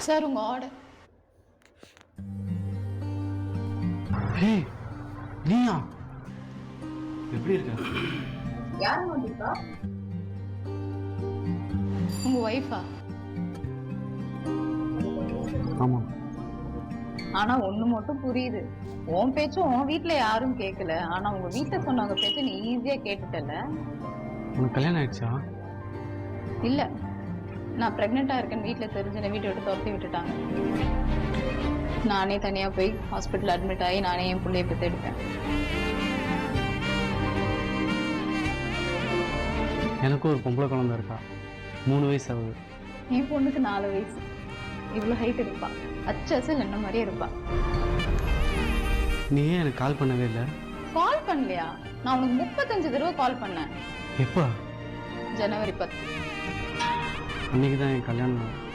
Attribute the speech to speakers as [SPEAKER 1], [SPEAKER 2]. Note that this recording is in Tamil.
[SPEAKER 1] சார் உங்க ஆர்டர்
[SPEAKER 2] ஹே நீயா? எப்படி இருக்க?
[SPEAKER 3] யார் வந்திருக்கா?
[SPEAKER 1] உங்க ஒய்ஃபா
[SPEAKER 2] ஆமாம்
[SPEAKER 3] ஆனா ஒண்ணு மட்டும் புரியுது. உன் பேச்சும் உன் வீட்ல யாரும் கேட்கல ஆனா உங்க வீட்ல சொன்னவங்க பேச்ச நீ ஈஸியா கேட்டுட்டல
[SPEAKER 2] உனக்கு கல்யாணம் ஆயிடுச்சா?
[SPEAKER 1] இல்ல. நான் பிரெக்னெண்டா இருக்கேன்னு வீட்ல தெரிஞ்சு என்னை வீட்டை விட்டு துரத்தி விட்டுட்டாங்க. நானே தனியா போய் ஹாஸ்பிட்டல் அட்மிட் ஆகி நானே என் பிள்ளைய பெற்று எடுப்பேன்
[SPEAKER 2] எனக்கும் ஒரு பொம்பளை குழந்தை இருக்கா? மூணு வயசு ஆகுது.
[SPEAKER 1] என் பொண்ணுக்கு நாலு வயசு. இவ்வளவு ஹைட் இருப்பா. அச்சசல் என்ன மாதிரியே இருப்பா.
[SPEAKER 2] நீ ஏன் எனக்கு கால் பண்ணவே இல்லை?
[SPEAKER 1] கால் பண்ணலையா? நான் உனக்கு முப்பத்தஞ்சு தடவை கால் பண்ணேன்.
[SPEAKER 2] எப்போ?
[SPEAKER 1] ஜனவரி பத்து.
[SPEAKER 2] அன்றைக்கி தான் என் கல்யாணம்